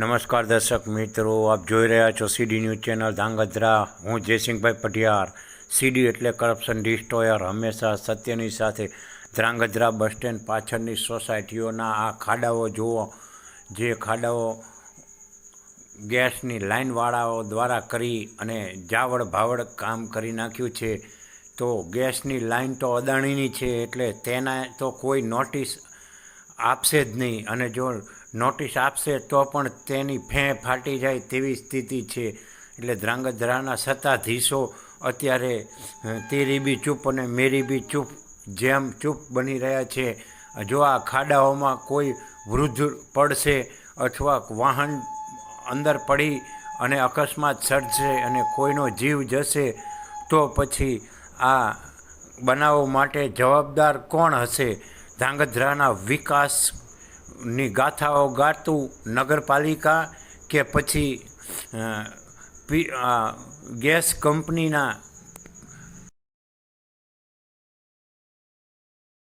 નમસ્કાર દર્શક મિત્રો, આપ જોઈ રહ્યા છો સીડી ન્યૂઝ ચેનલ ધાંગધ્રા. હું જયસિંહભાઈ પટિયાર સીડી એટલે કરપ્શન ડિસ્ટ્રોયર હંમેશા સત્યની સાથે ધ્રાંગધ્રા બસ સ્ટેન્ડ પાછળની સોસાયટીઓના આ ખાડાઓ જુઓ, જે ખાડાઓ ગેસની લાઇનવાળાઓ દ્વારા કરી અને જાવડ ભાવડ કામ કરી નાખ્યું છે. તો ગેસની લાઇન તો અદાણીની છે, એટલે તેના તો કોઈ નોટિસ આપશે જ નહીં. અને જો નોટિસ આપશે તો પણ તેની ફે ફાટી જાય તેવી સ્થિતિ છે. એટલે ધ્રાંગધ્રાના સત્તાધીશો અત્યારે તેરી બી ચૂપ અને મેરી બી ચૂપ જેમ ચૂપ બની રહ્યા છે. જો આ ખાડાઓમાં કોઈ વૃદ્ધ પડશે અથવા વાહન અંદર પડી અને અકસ્માત સર્જશે અને કોઈનો જીવ જશે, તો પછી આ બનાવો માટે જવાબદાર કોણ હશે? ધ્રાંગધ્રાના વિકાસની ગાથાઓ ગાતું નગરપાલિકા કે પછી ગેસ કંપનીના